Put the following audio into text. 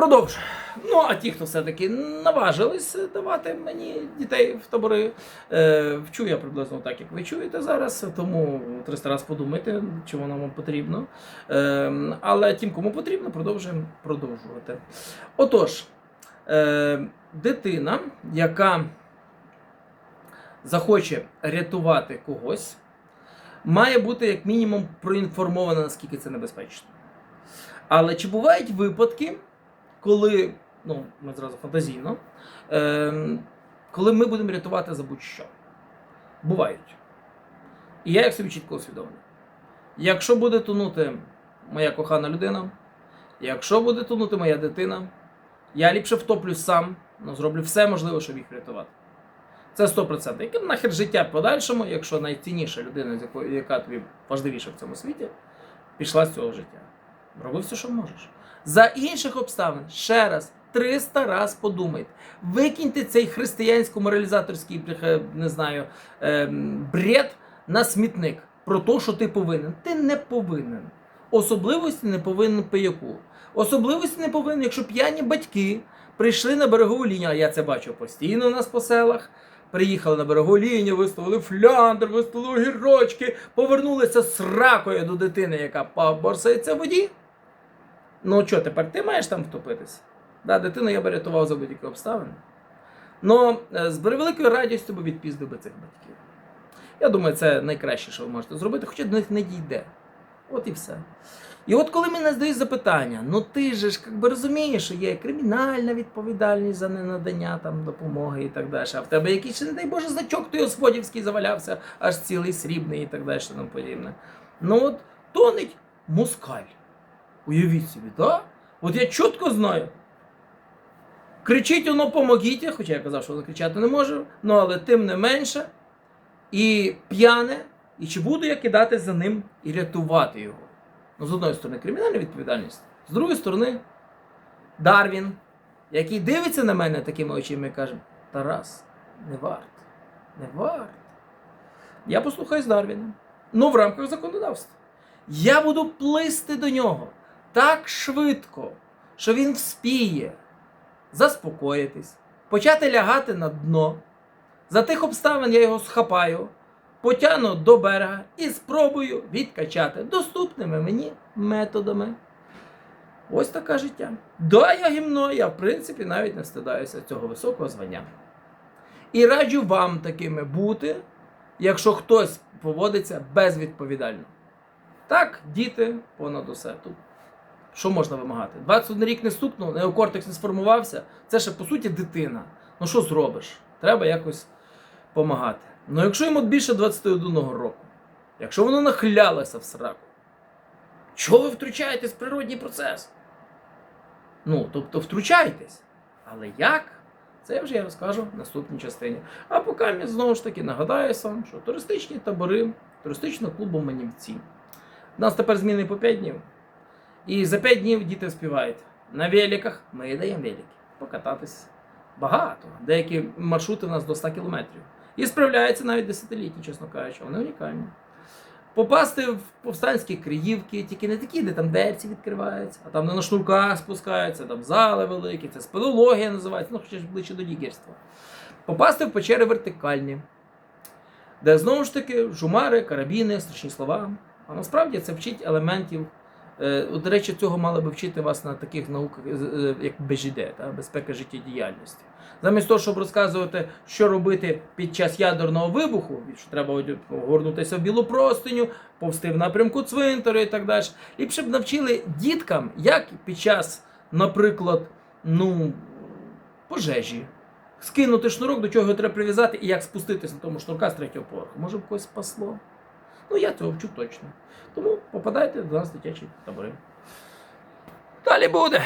Продовжую. Ну, а ті, хто все-таки наважились давати мені дітей в табори, е, вчу я приблизно так, як ви чуєте зараз, тому 300 разів подумайте, чи воно вам потрібно. Е, але тим, кому потрібно, продовжуємо продовжувати. Отож, е, дитина, яка захоче рятувати когось, має бути як мінімум проінформована, наскільки це небезпечно. Але чи бувають випадки, коли, ну, ми зразу фантазійно, е, коли ми будемо рятувати за будь-що? Бувають. І я як собі чітко усвідомлюю. Якщо буде тонути моя кохана людина, якщо буде тонути моя дитина, я ліпше втоплюсь сам, ну, зроблю все можливе, щоб їх врятувати. Це 100%. Яке нахер життя подальшому, якщо найцінніша людина, яка тобі важливіша в цьому світі, пішла з цього життя. Роби все, що можеш. За інших обставин, ще раз, 300 раз подумайте. Викиньте цей християнсько-моралізаторський, не знаю, ем, бред на смітник про те, що ти повинен. Ти не повинен. Особливості не повинен пияку. Особливості не повинен, якщо п'яні батьки прийшли на берегову лінію, а я це бачу постійно у нас по селах. Приїхали на берегову лінію, виставили фляндр, виставили огірочки, повернулися з ракою до дитини, яка поборсається в воді. Ну що, тепер ти маєш там втопитися? Да, дитину я би рятував за будь-які обставини. Ну, з превеликою радістю би відпіздив би цих батьків. Я думаю, це найкраще, що ви можете зробити, хоча до них не дійде. От і все. І от коли мене задають запитання, ну ти же ж якби розумієш, що є кримінальна відповідальність за ненадання там допомоги і так далі. А в тебе якийсь, не дай Боже, значок той господівський завалявся, аж цілий срібний і так далі, тому подібне. Ну от тонеть москаль. Уявіть собі, так? От я чітко знаю. Кричить воно помогіть, хоча я казав, що воно кричати не може, ну але тим не менше. І п'яне, і чи буду я кидати за ним і рятувати його? Ну, з одної сторони, кримінальна відповідальність, з другої сторони, Дарвін, який дивиться на мене такими очима і каже: Тарас, не варт, не варт. Я послухаюсь Дарвіна. Ну, в рамках законодавства. Я буду плисти до нього так швидко, що він вспіє заспокоїтись, почати лягати на дно. За тих обставин я його схапаю, потягну до берега і спробую відкачати доступними мені методами. Ось таке життя. Да, я гімно, я в принципі навіть не стидаюся цього високого звання. І раджу вам такими бути, якщо хтось поводиться безвідповідально. Так, діти понад усе. Тут що можна вимагати? 21 рік не стукнув, неокортекс не сформувався. Це ще по суті дитина. Ну що зробиш? Треба якось допомагати. Ну якщо йому більше 21 року, якщо воно нахилялося в сраку, чого ви втручаєтесь в природній процес? Ну, тобто втручайтесь. Але як? Це я вже я розкажу в наступній частині. А поки я знову ж таки нагадаю вам, що туристичні табори туристичного клубу Манівці. У нас тепер зміни по 5 днів. І за 5 днів діти співають. На великах ми даємо велики. Покататись багато. Деякі маршрути у нас до 100 кілометрів. І справляються навіть десятилітні, чесно кажучи, вони унікальні. Попасти в повстанські Криївки, тільки не такі, де там дерці відкриваються, а там де на шнурках спускаються, там зали великі, це спелеологія називається, ну хоча ж ближче до лігерства. Попасти в печери вертикальні, де знову ж таки жумари, карабіни, страшні слова. А насправді це вчить елементів. Е, от, До речі, цього мали би вчити вас на таких науках, е, е, як БЖД, та, безпека життєдіяльності. Замість того, щоб розказувати, що робити під час ядерного вибуху, що треба горнутися в білу простиню, повсти в напрямку цвинтару і так далі. Ліпше б навчили діткам, як під час, наприклад, ну, пожежі, скинути шнурок, до чого його треба прив'язати, і як спуститися на тому шнурка з третього поверху. Може б когось спасло. Ну, я цього вчу точно. Тому попадайте до нас дитячі табори. Далі буде.